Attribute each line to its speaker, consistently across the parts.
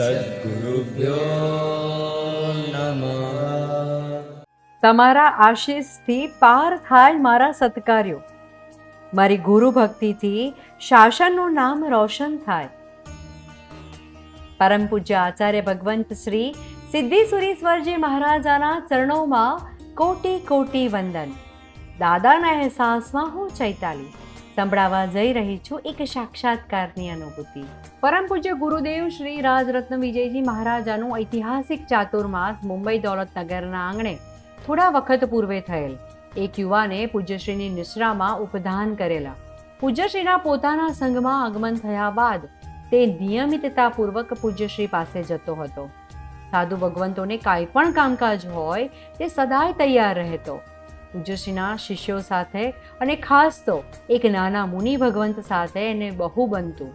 Speaker 1: સદગુરુભ્યો નમઃ
Speaker 2: તમારા આશીષથી પાર થાય મારા સત્કાર્યો. મારી ગુરુ ભક્તિથી શાસનનું નામ રોશન થાય. પરમ પૂજ્ય આચાર્ય ભગવંત શ્રી સિદ્ધિ સુરેશ્વરજી મહારાજાના ચરણોમાં કોટી કોટી વંદન. દાદાના અહેસાસમાં હું ચૈતાલી. સંભળાવા જઈ રહી છું એક સાક્ષાત્કારની અનુભૂતિ. પરમ પૂજ્ય ગુરુદેવ શ્રી રાજરત્ન વિજયજી મહારાજાનું ઐતિહાસિક ચાતુર્માસ મુંબઈ દોલતનગરના આંગણે થોડા વખત પૂર્વે થયેલ. એક યુવાને પૂજ્યશ્રીની નિશ્રામાં ઉપધાન કરેલા. પૂજ્યશ્રીના પોતાના સંઘમાં આગમન થયા બાદ તે નિયમિતતાપૂર્વક પૂજ્યશ્રી પાસે જતો હતો. સાધુ ભગવંતોને કાંઈ પણ કામકાજ હોય તે સદાય તૈયાર રહેતો. પૂજ્યશ્રીના શિષ્યો સાથે અને ખાસ તો એક નાના મુનિ ભગવંત સાથે એને બહુ બનતું.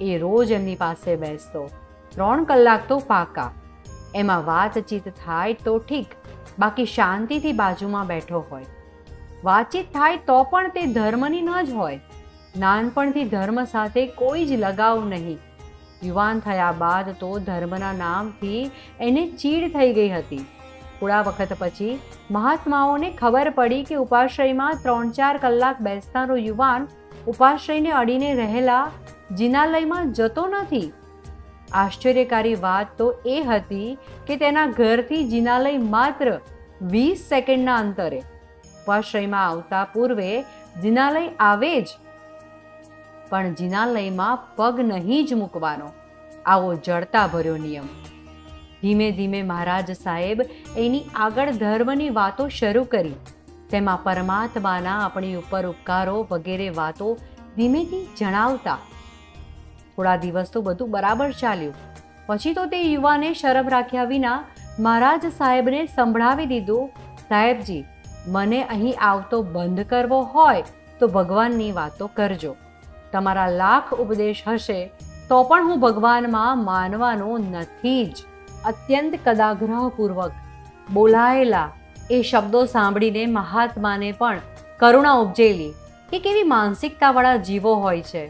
Speaker 2: એ રોજ એમની પાસે બેસતો. ત્રણ કલાક તો પાકા. એમાં વાતચીત થાય તો ઠીક, બાકી શાંતિથી બાજુમાં બેઠો હોય. વાતચીત થાય તો પણ તે ધર્મની ન જ હોય. નાનપણથી ધર્મ સાથે કોઈ જ લગાવ નહીં. યુવાન થયા બાદ તો ધર્મના નામથી એને ચીડ થઈ ગઈ હતી. થોડા વખત પછી મહાત્માઓને ખબર પડી કે ઉપાશ્રયમાં ત્રણ ચાર કલાક બેસનારો યુવાન ઉપાશ્રયને અડીને રહેલા જિનાલયમાં જતો નથી. આશ્ચર્યકારી વાત તો એ હતી કે તેના ઘરથી જિનાલય માત્ર વીસ સેકન્ડના અંતરે. ઉપાશ્રયમાં આવતા પૂર્વે જિનાલય આવે જ, પણ જિનાલયમાં પગ નહીં જ મૂકવાનો. આવો જડતા ભર્યો નિયમ. ધીમે ધીમે મહારાજ સાહેબ એની આગળ ધર્મની વાતો શરૂ કરી. તેમાં પરમાત્માના આપણી ઉપર ઉપકારો વગેરે વાતો ધીમેથી જણાવતા. થોડા દિવસ તો બધું બરાબર ચાલ્યું. પછી તો તે યુવાને શરમ રાખ્યા વિના મહારાજ સાહેબને સંભળાવી દીધું, સાહેબજી, મને અહીં આવતો બંધ કરવો હોય તો ભગવાનની વાતો કરજો. તમારા લાખ ઉપદેશ હશે તો પણ હું ભગવાનમાં માનવાનો નથી જ. અત્યંત કદાગ્રહપૂર્વક બોલાયેલા એ શબ્દો સાંભળીને મહાત્માને પણ કરુણા ઉપજેલી કે કેવી માનસિકતાવાળા જીવો હોય છે.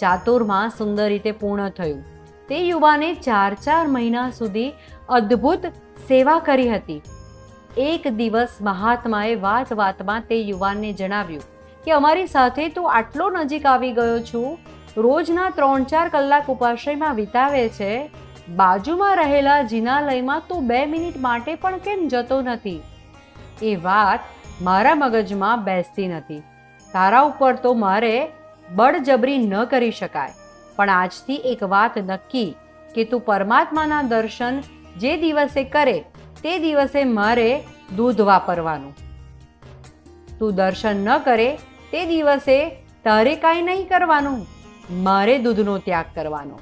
Speaker 2: ચાતુરમાં સુંદર રીતે પૂર્ણ થયું. તે યુવાને ચાર ચાર મહિના સુધી અદ્ભુત સેવા કરી હતી. એક દિવસ મહાત્માએ વાત વાતમાં તે યુવાનને જણાવ્યું કે, અમારી સાથે તું આટલો નજીક આવી ગયો છું? રોજના ત્રણ ચાર કલાક ઉપાશ્રયમાં વિતાવે છે? બાજુમાં રહેલા જિનાલયમાં તું બે મિનિટ માટે પણ કેમ જતો નથી? એ વાત મારા મગજમાં બેસતી નથી. તારા ઉપર તો મારે બળજબરી ન કરી શકાય. પણ આજથી એક વાત નક્કી કે તું પરમાત્માના દર્શન જે દિવસે કરે, તે દિવસે મારે દૂધ વાપરવાનું. તું દર્શન ન કરે, તે દિવસે તારે કાંઈ નહીં કરવાનું. મારે દૂધનો ત્યાગ કરવાનો.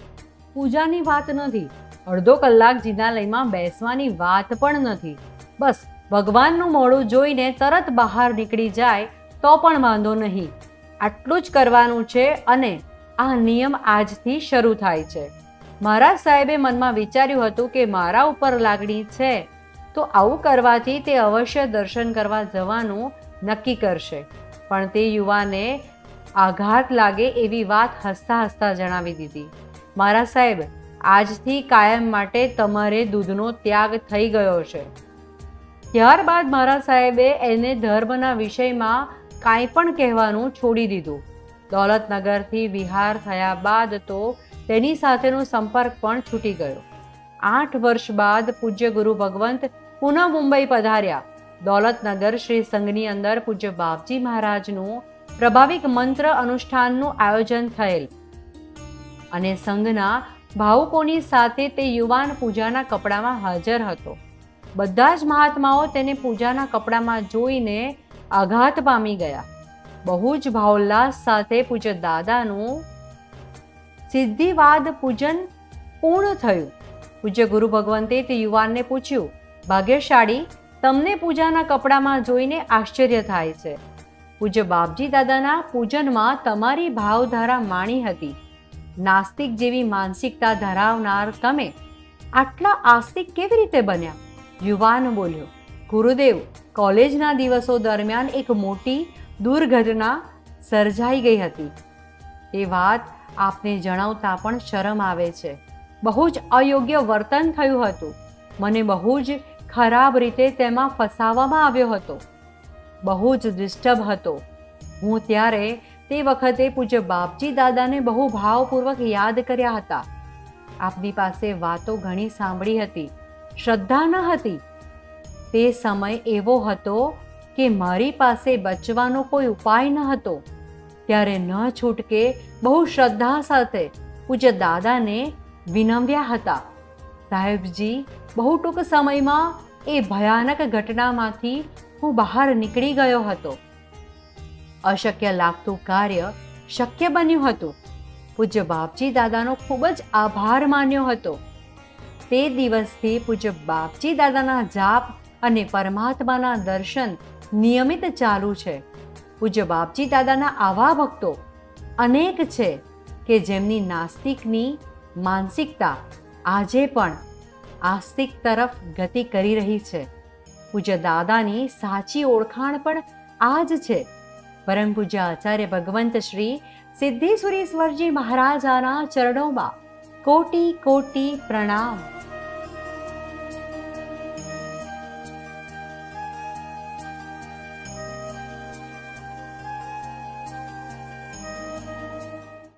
Speaker 2: પૂજાની વાત નથી. અડધો કલાક જિનાલયમાં બેસવાની વાત પણ નથી. બસ, ભગવાનનું મોડું જોઈને તરત બહાર નીકળી જાય તો પણ વાંધો નહીં. આટલું જ કરવાનું છે અને આ નિયમ આજથી શરૂ થાય છે. મારા સાહેબે મનમાં વિચાર્યું હતું કે મારા ઉપર લાગણી છે, તો આવું કરવાથી તે અવશ્ય દર્શન કરવા જવાનું નક્કી કરશે. પણ તે યુવાને આઘાત લાગે એવી વાત હસતા હસતા જણાવી દીધી. મારા સાહેબ, આજથી કાયમ માટે તમારે દૂધનો ત્યાગ થઈ ગયો છે. ત્યારબાદ મારા સાહેબે એને ધર્મના વિષયમાં કાંઈ પણ કહેવાનું છોડી દીધું. દોલતનગરથી વિહાર થયા બાદ તો તેની સાથેનો સંપર્ક પણ છૂટી ગયો. આઠ વર્ષ બાદ પૂજ્ય ગુરુ ભગવંત પુનઃ મુંબઈ પધાર્યા. દોલતનગર શ્રી સંઘની અંદર પૂજ્ય બાપજી મહારાજનું પ્રભાવિક મંત્ર અનુષ્ઠાનનું આયોજન થયેલ. અને સંઘના ભાવુકોની સાથે તે યુવાન પૂજાના કપડામાં હાજર હતો. બધા જ મહાત્માઓ તેને પૂજાના કપડામાં જોઈને આઘાત પામી ગયા. બહુ જ ભાવોલ્લાસ સાથે પૂજ્ય દાદાનું સિદ્ધિવાદ પૂજન પૂર્ણ થયું. પૂજ્ય ગુરુ ભગવંતે તે યુવાનને પૂછ્યું, ભાગ્યશાળી, તમને પૂજાના કપડામાં જોઈને આશ્ચર્ય થાય છે. પૂજ્ય બાપજી દાદાના પૂજનમાં તમારી ભાવધારા માણી હતી. નાસ્તિક જેવી માનસિકતા ધરાવનાર તમે આટલા આસ્તિક કેવી રીતે બન્યા? યુવાન બોલ્યો, ગુરુદેવ, કોલેજના દિવસો દરમિયાન એક મોટી દુર્ઘટના સર્જાઈ ગઈ હતી. એ વાત આપને જણાવતા પણ શરમ આવે છે. બહુ જ અયોગ્ય વર્તન થયું હતું. મને બહુ જ ખરાબ રીતે તેમાં ફસાવવામાં આવ્યો હતો. બહુ જ ડિસ્ટર્બ હતો. હું ત્યારે તે વખતે પૂજ્ય બાપજી દાદાને બહુ ભાવપૂર્વક યાદ કર્યા હતા. આપની પાસે વાતો ઘણી સાંભળી હતી. શ્રદ્ધા ન હતી. તે સમય એવો હતો કે મારી પાસે બચવાનો કોઈ ઉપાય ન હતો. ત્યારે ન છૂટકે બહુ શ્રદ્ધા સાથે પૂજ્ય દાદાને વિનમ્યા હતા. સાહેબજી, બહુ ટૂંક સમયમાં એ ભયાનક ઘટનામાંથી હું બહાર નીકળી ગયો હતો. અશક્ય લાગતું કાર્ય શક્ય બન્યું હતું. પૂજ્ય બાપજી દાદાનો ખૂબ જ આભાર માન્યો હતો. તે દિવસથી પૂજ્ય બાપજી દાદાના જાપ અને પરમાત્માના દર્શન નિયમિત ચાલુ છે. પૂજ્ય બાપજી દાદાના આવા ભક્તો અનેક છે કે જેમની નાસ્તિકની માનસિકતા આજે પણ આસ્તિક તરફ ગતિ કરી રહી છે. પૂજ્ય દાદાની સાચી ઓળખાણ પણ આ જ છે. પરમ પૂજ્ય આચાર્ય ભગવંત શ્રી સિદ્ધેશ્વરેશ્વરજી મહારાજાના ચરણોમાં કોટી કોટી પ્રણામ.